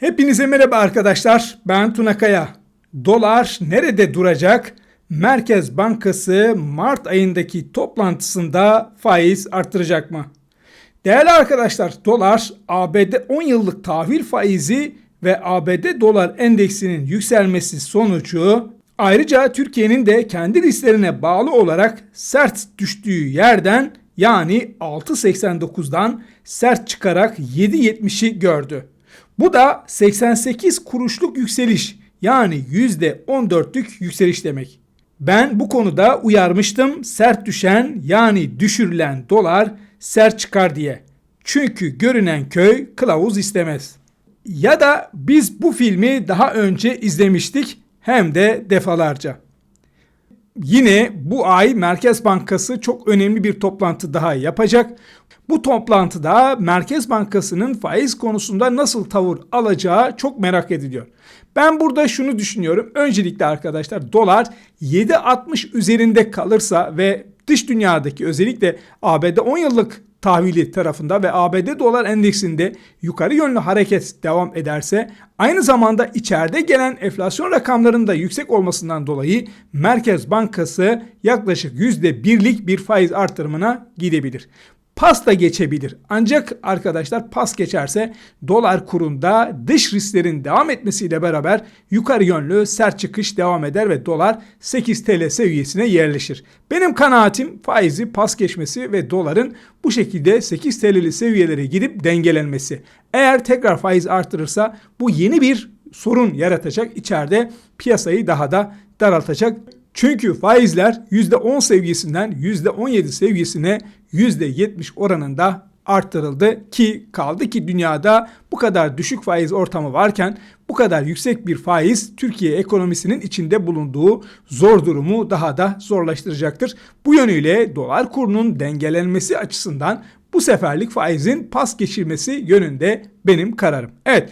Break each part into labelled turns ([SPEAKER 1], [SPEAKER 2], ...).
[SPEAKER 1] Hepinize merhaba arkadaşlar. Ben Tuna Kaya. Dolar nerede duracak? Merkez Bankası Mart ayındaki toplantısında faiz artıracak mı? Değerli arkadaşlar, dolar ABD 10 yıllık tahvil faizi ve ABD dolar endeksinin yükselmesi sonucu ayrıca Türkiye'nin de kendi risklerine bağlı olarak sert düştüğü yerden yani 6.89'dan sert çıkarak 7.70'i gördü. Bu da 88 kuruşluk yükseliş yani %14'lük yükseliş demek. Ben bu konuda uyarmıştım sert düşen yani düşürülen dolar sert çıkar diye. Çünkü görünen köy kılavuz istemez. Ya da biz bu filmi daha önce izlemiştik hem de defalarca. Yine bu ay Merkez Bankası çok önemli bir toplantı daha yapacak. Bu toplantıda Merkez Bankası'nın faiz konusunda nasıl tavır alacağı çok merak ediliyor. Ben burada şunu düşünüyorum. Öncelikle arkadaşlar dolar 7.60 üzerinde kalırsa ve dış dünyadaki özellikle ABD 10 yıllık tahvili tarafında ve ABD dolar endeksinde yukarı yönlü hareket devam ederse aynı zamanda içeride gelen enflasyon rakamlarının da yüksek olmasından dolayı Merkez Bankası yaklaşık %1'lik bir faiz artırımına gidebilir pas da geçebilir. Ancak arkadaşlar pas geçerse dolar kurunda dış risklerin devam etmesiyle beraber yukarı yönlü sert çıkış devam eder ve dolar 8 TL seviyesine yerleşir. Benim kanaatim faizi pas geçmesi ve doların bu şekilde 8 TL'li seviyelere gidip dengelenmesi. Eğer tekrar faiz artırırsa bu yeni bir sorun yaratacak. içeride piyasayı daha da daraltacak. Çünkü faizler %10 seviyesinden %17 seviyesine %70 oranında arttırıldı ki kaldı ki dünyada bu kadar düşük faiz ortamı varken bu kadar yüksek bir faiz Türkiye ekonomisinin içinde bulunduğu zor durumu daha da zorlaştıracaktır. Bu yönüyle dolar kurunun dengelenmesi açısından bu seferlik faizin pas geçirmesi yönünde benim kararım. Evet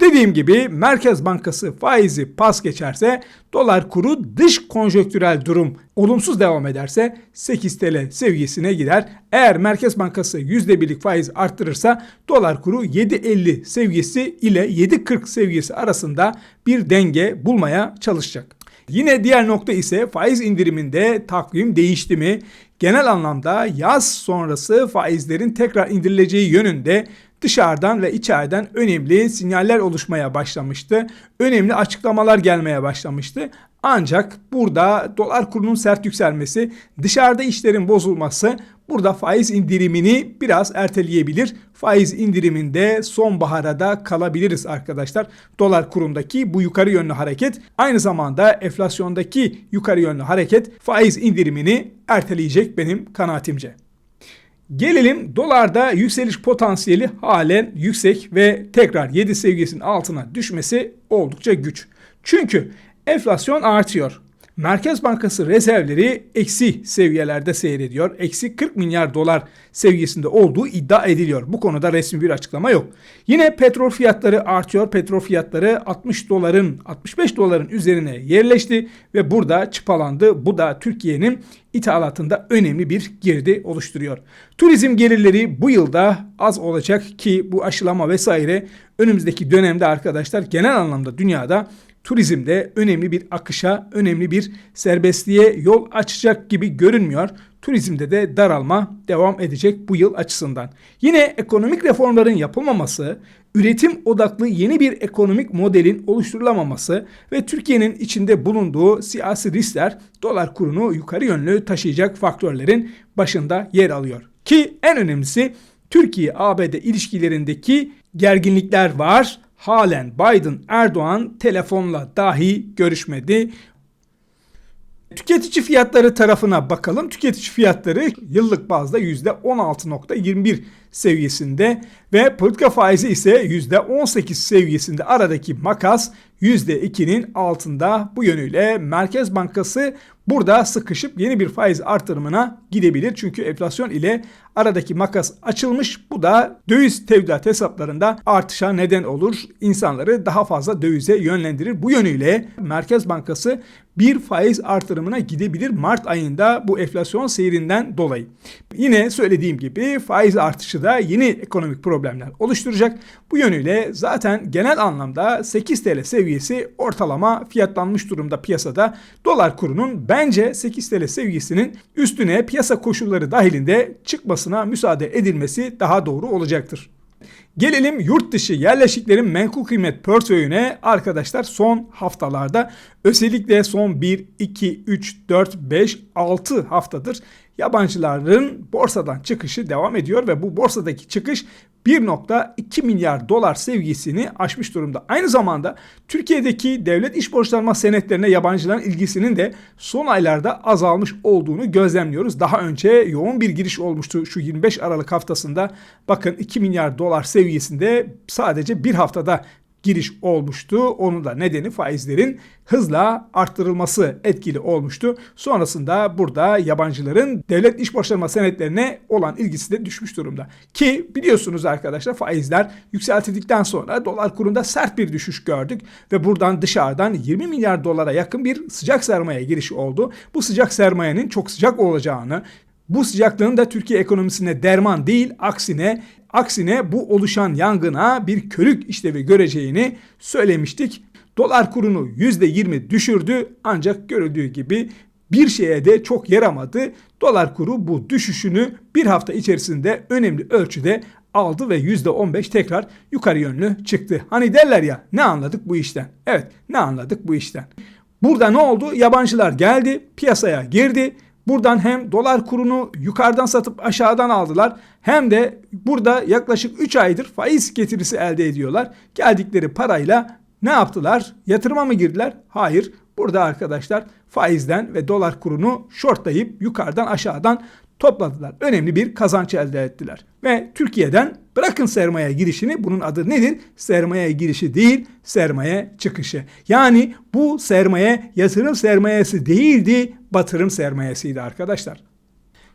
[SPEAKER 1] Dediğim gibi Merkez Bankası faizi pas geçerse dolar kuru dış konjöktürel durum olumsuz devam ederse 8 TL seviyesine gider. Eğer Merkez Bankası %1'lik faiz arttırırsa dolar kuru 7.50 seviyesi ile 7.40 seviyesi arasında bir denge bulmaya çalışacak. Yine diğer nokta ise faiz indiriminde takvim değişti mi? Genel anlamda yaz sonrası faizlerin tekrar indirileceği yönünde dışarıdan ve içeriden önemli sinyaller oluşmaya başlamıştı. Önemli açıklamalar gelmeye başlamıştı. Ancak burada dolar kurunun sert yükselmesi, dışarıda işlerin bozulması burada faiz indirimini biraz erteleyebilir. Faiz indiriminde sonbahara da kalabiliriz arkadaşlar. Dolar kurundaki bu yukarı yönlü hareket aynı zamanda enflasyondaki yukarı yönlü hareket faiz indirimini erteleyecek benim kanaatimce. Gelelim dolarda yükseliş potansiyeli halen yüksek ve tekrar 7 seviyesinin altına düşmesi oldukça güç. Çünkü enflasyon artıyor. Merkez Bankası rezervleri eksi seviyelerde seyrediyor. Eksi 40 milyar dolar seviyesinde olduğu iddia ediliyor. Bu konuda resmi bir açıklama yok. Yine petrol fiyatları artıyor. Petrol fiyatları 60 doların 65 doların üzerine yerleşti ve burada çıpalandı. Bu da Türkiye'nin ithalatında önemli bir girdi oluşturuyor. Turizm gelirleri bu yılda az olacak ki bu aşılama vesaire önümüzdeki dönemde arkadaşlar genel anlamda dünyada turizmde önemli bir akışa, önemli bir serbestliğe yol açacak gibi görünmüyor. Turizmde de daralma devam edecek bu yıl açısından. Yine ekonomik reformların yapılmaması, üretim odaklı yeni bir ekonomik modelin oluşturulamaması ve Türkiye'nin içinde bulunduğu siyasi riskler dolar kurunu yukarı yönlü taşıyacak faktörlerin başında yer alıyor. Ki en önemlisi Türkiye-ABD ilişkilerindeki gerginlikler var halen Biden Erdoğan telefonla dahi görüşmedi. Tüketici fiyatları tarafına bakalım. Tüketici fiyatları yıllık bazda %16.21 seviyesinde ve politika faizi ise %18 seviyesinde aradaki makas %2'nin altında bu yönüyle Merkez Bankası burada sıkışıp yeni bir faiz artırımına gidebilir. Çünkü enflasyon ile aradaki makas açılmış. Bu da döviz tevdiat hesaplarında artışa neden olur. İnsanları daha fazla dövize yönlendirir. Bu yönüyle Merkez Bankası bir faiz artırımına gidebilir Mart ayında bu enflasyon seyrinden dolayı. Yine söylediğim gibi faiz artışı da yeni ekonomik problemler oluşturacak. Bu yönüyle zaten genel anlamda 8 TL seviyesi ortalama fiyatlanmış durumda piyasada. Dolar kurunun bence 8 TL seviyesinin üstüne piyasa koşulları dahilinde çıkmasına müsaade edilmesi daha doğru olacaktır. Gelelim yurt dışı yerleşiklerin menkul kıymet portföyüne arkadaşlar son haftalarda özellikle son 1, 2, 3, 4, 5, 6 haftadır yabancıların borsadan çıkışı devam ediyor ve bu borsadaki çıkış 1.2 milyar dolar seviyesini aşmış durumda. Aynı zamanda Türkiye'deki devlet iş borçlanma senetlerine yabancıların ilgisinin de son aylarda azalmış olduğunu gözlemliyoruz. Daha önce yoğun bir giriş olmuştu şu 25 Aralık haftasında. Bakın 2 milyar dolar seviyesinde sadece bir haftada giriş olmuştu. Onun da nedeni faizlerin hızla arttırılması etkili olmuştu. Sonrasında burada yabancıların devlet iş borçlanma senetlerine olan ilgisi de düşmüş durumda. Ki biliyorsunuz arkadaşlar faizler yükseltildikten sonra dolar kurunda sert bir düşüş gördük ve buradan dışarıdan 20 milyar dolara yakın bir sıcak sermaye girişi oldu. Bu sıcak sermayenin çok sıcak olacağını bu sıcaklığın da Türkiye ekonomisine derman değil aksine aksine bu oluşan yangına bir körük işlevi göreceğini söylemiştik. Dolar kurunu %20 düşürdü ancak görüldüğü gibi bir şeye de çok yaramadı. Dolar kuru bu düşüşünü bir hafta içerisinde önemli ölçüde aldı ve %15 tekrar yukarı yönlü çıktı. Hani derler ya ne anladık bu işten? Evet ne anladık bu işten? Burada ne oldu? Yabancılar geldi, piyasaya girdi Buradan hem dolar kurunu yukarıdan satıp aşağıdan aldılar hem de burada yaklaşık 3 aydır faiz getirisi elde ediyorlar. Geldikleri parayla ne yaptılar? Yatırıma mı girdiler? Hayır. Burada arkadaşlar faizden ve dolar kurunu shortlayıp yukarıdan aşağıdan topladılar. Önemli bir kazanç elde ettiler. Ve Türkiye'den bırakın sermaye girişini bunun adı nedir? Sermaye girişi değil sermaye çıkışı. Yani bu sermaye yatırım sermayesi değildi batırım sermayesiydi arkadaşlar.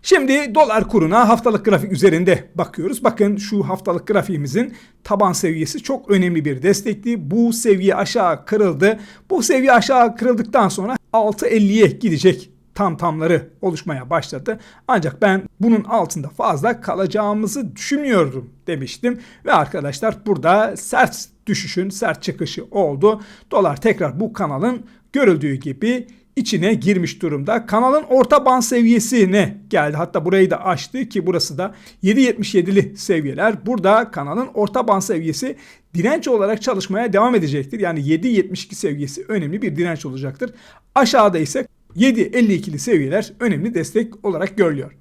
[SPEAKER 1] Şimdi dolar kuruna haftalık grafik üzerinde bakıyoruz. Bakın şu haftalık grafiğimizin taban seviyesi çok önemli bir destekti. Bu seviye aşağı kırıldı. Bu seviye aşağı kırıldıktan sonra 6.50'ye gidecek tam tamları oluşmaya başladı. Ancak ben bunun altında fazla kalacağımızı düşünmüyorum demiştim. Ve arkadaşlar burada sert düşüşün sert çıkışı oldu. Dolar tekrar bu kanalın görüldüğü gibi içine girmiş durumda. Kanalın orta band seviyesine geldi. Hatta burayı da aştı ki burası da 7.77'li seviyeler. Burada kanalın orta band seviyesi direnç olarak çalışmaya devam edecektir. Yani 7.72 seviyesi önemli bir direnç olacaktır. Aşağıda ise 7.52'li seviyeler önemli destek olarak görülüyor.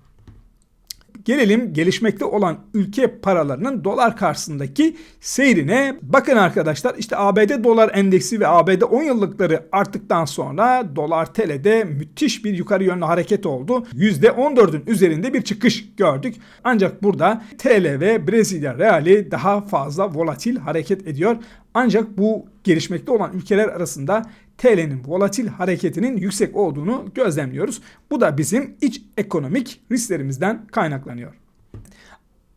[SPEAKER 1] Gelelim gelişmekte olan ülke paralarının dolar karşısındaki seyrine. Bakın arkadaşlar işte ABD dolar endeksi ve ABD 10 yıllıkları arttıktan sonra dolar TL'de müthiş bir yukarı yönlü hareket oldu. %14'ün üzerinde bir çıkış gördük. Ancak burada TL ve Brezilya reali daha fazla volatil hareket ediyor. Ancak bu gelişmekte olan ülkeler arasında TL'nin volatil hareketinin yüksek olduğunu gözlemliyoruz. Bu da bizim iç ekonomik risklerimizden kaynaklanıyor.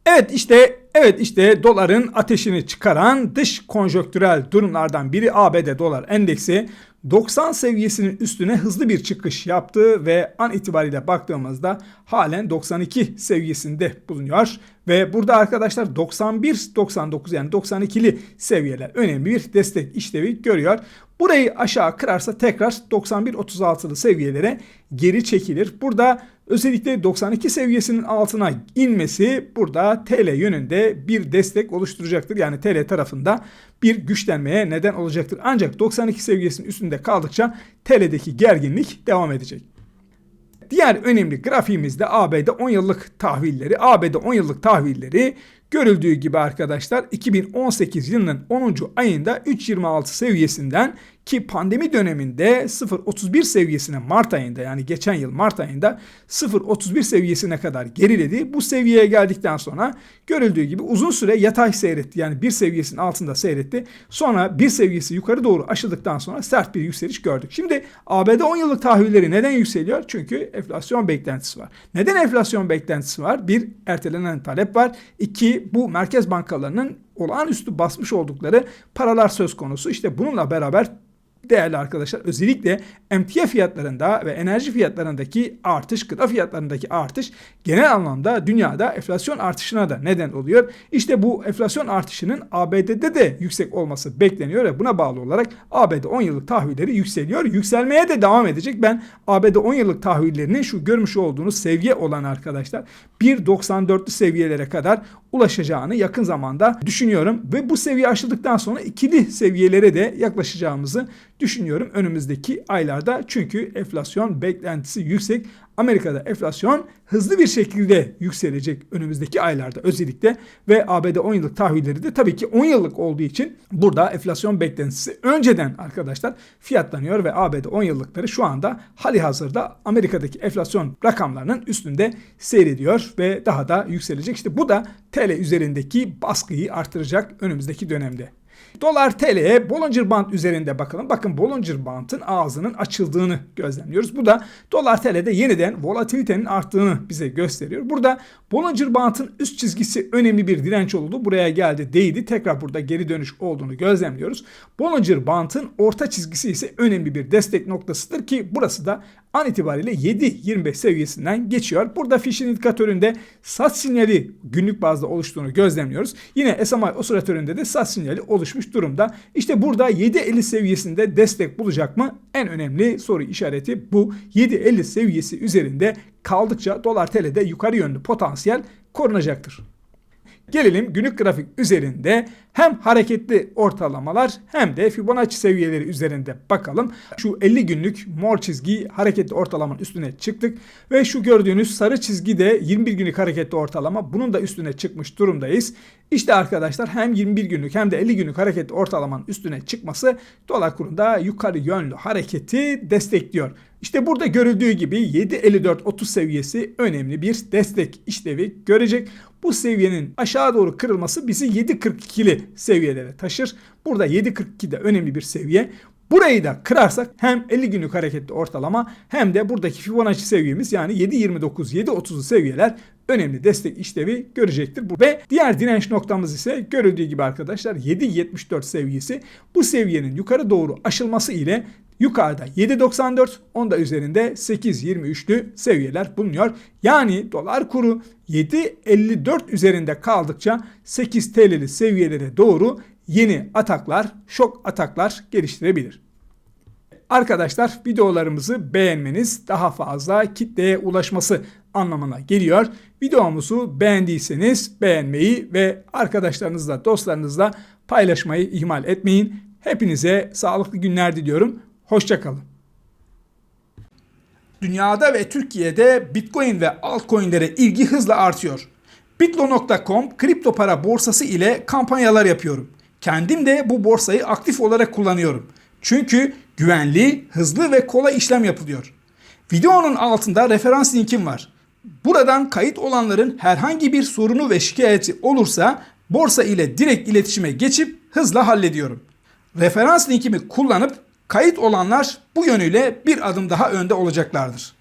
[SPEAKER 1] Evet işte evet işte doların ateşini çıkaran dış konjonktürel durumlardan biri ABD dolar endeksi 90 seviyesinin üstüne hızlı bir çıkış yaptı ve an itibariyle baktığımızda halen 92 seviyesinde bulunuyor. Ve burada arkadaşlar 91-99 yani 92'li seviyeler önemli bir destek işlevi görüyor. Burayı aşağı kırarsa tekrar 91-36'lı seviyelere geri çekilir. Burada özellikle 92 seviyesinin altına inmesi burada TL yönünde bir destek oluşturacaktır. Yani TL tarafında bir güçlenmeye neden olacaktır. Ancak 92 seviyesinin üstünde kaldıkça TL'deki gerginlik devam edecek. Diğer önemli grafiğimizde ABD 10 yıllık tahvilleri. ABD 10 yıllık tahvilleri görüldüğü gibi arkadaşlar 2018 yılının 10. ayında 3.26 seviyesinden ki pandemi döneminde 0.31 seviyesine Mart ayında yani geçen yıl Mart ayında 0.31 seviyesine kadar geriledi. Bu seviyeye geldikten sonra görüldüğü gibi uzun süre yatay seyretti. Yani bir seviyesinin altında seyretti. Sonra bir seviyesi yukarı doğru aşıldıktan sonra sert bir yükseliş gördük. Şimdi ABD 10 yıllık tahvilleri neden yükseliyor? Çünkü enflasyon beklentisi var. Neden enflasyon beklentisi var? Bir, ertelenen talep var. İki, bu merkez bankalarının olağanüstü basmış oldukları paralar söz konusu. İşte bununla beraber değerli arkadaşlar özellikle emtia fiyatlarında ve enerji fiyatlarındaki artış, gıda fiyatlarındaki artış genel anlamda dünyada enflasyon artışına da neden oluyor. İşte bu enflasyon artışının ABD'de de yüksek olması bekleniyor ve buna bağlı olarak ABD 10 yıllık tahvilleri yükseliyor. Yükselmeye de devam edecek. Ben ABD 10 yıllık tahvillerinin şu görmüş olduğunuz seviye olan arkadaşlar 1.94'lü seviyelere kadar ulaşacağını yakın zamanda düşünüyorum ve bu seviye aşıldıktan sonra ikili seviyelere de yaklaşacağımızı düşünüyorum önümüzdeki aylarda. Çünkü enflasyon beklentisi yüksek. Amerika'da enflasyon hızlı bir şekilde yükselecek önümüzdeki aylarda özellikle ve ABD 10 yıllık tahvilleri de tabii ki 10 yıllık olduğu için burada enflasyon beklentisi önceden arkadaşlar fiyatlanıyor ve ABD 10 yıllıkları şu anda hali hazırda Amerika'daki enflasyon rakamlarının üstünde seyrediyor ve daha da yükselecek. İşte bu da TL üzerindeki baskıyı artıracak önümüzdeki dönemde. Dolar TL'ye Bollinger Band üzerinde bakalım. Bakın Bollinger Band'ın ağzının açıldığını gözlemliyoruz. Bu da dolar TL'de yeniden volatilitenin arttığını bize gösteriyor. Burada Bollinger Band'ın üst çizgisi önemli bir direnç oldu. Buraya geldi değdi. Tekrar burada geri dönüş olduğunu gözlemliyoruz. Bollinger Band'ın orta çizgisi ise önemli bir destek noktasıdır ki burası da an itibariyle 7.25 seviyesinden geçiyor. Burada Fisher indikatöründe sat sinyali günlük bazda oluştuğunu gözlemliyoruz. Yine SMI osilatöründe de sat sinyali oluşmuş durumda. İşte burada 7.50 seviyesinde destek bulacak mı? En önemli soru işareti bu. 7.50 seviyesi üzerinde kaldıkça dolar TL'de yukarı yönlü potansiyel korunacaktır. Gelelim günlük grafik üzerinde hem hareketli ortalamalar hem de Fibonacci seviyeleri üzerinde bakalım. Şu 50 günlük mor çizgi hareketli ortalamanın üstüne çıktık ve şu gördüğünüz sarı çizgi de 21 günlük hareketli ortalama bunun da üstüne çıkmış durumdayız. İşte arkadaşlar hem 21 günlük hem de 50 günlük hareketli ortalamanın üstüne çıkması dolar kurunda yukarı yönlü hareketi destekliyor. İşte burada görüldüğü gibi 7.54-30 seviyesi önemli bir destek işlevi görecek. Bu seviyenin aşağı doğru kırılması bizi 7.42'li seviyelere taşır. Burada 7.42 de önemli bir seviye. Burayı da kırarsak hem 50 günlük hareketli ortalama hem de buradaki Fibonacci seviyemiz yani 7.29 7.30'lu seviyeler önemli destek işlevi görecektir. Ve diğer direnç noktamız ise görüldüğü gibi arkadaşlar 7.74 seviyesi. Bu seviyenin yukarı doğru aşılması ile Yukarıda 7.94, onda üzerinde 8.23'lü seviyeler bulunuyor. Yani dolar kuru 7.54 üzerinde kaldıkça 8 TL'li seviyelere doğru yeni ataklar, şok ataklar geliştirebilir. Arkadaşlar videolarımızı beğenmeniz daha fazla kitleye ulaşması anlamına geliyor. Videomuzu beğendiyseniz beğenmeyi ve arkadaşlarınızla, dostlarınızla paylaşmayı ihmal etmeyin. Hepinize sağlıklı günler diliyorum. Hoşçakalın. Dünyada ve Türkiye'de Bitcoin ve altcoin'lere ilgi hızla artıyor. Bitlo.com kripto para borsası ile kampanyalar yapıyorum. Kendim de bu borsayı aktif olarak kullanıyorum. Çünkü güvenli, hızlı ve kolay işlem yapılıyor. Videonun altında referans linkim var. Buradan kayıt olanların herhangi bir sorunu ve şikayeti olursa borsa ile direkt iletişime geçip hızla hallediyorum. Referans linkimi kullanıp Kayıt olanlar bu yönüyle bir adım daha önde olacaklardır.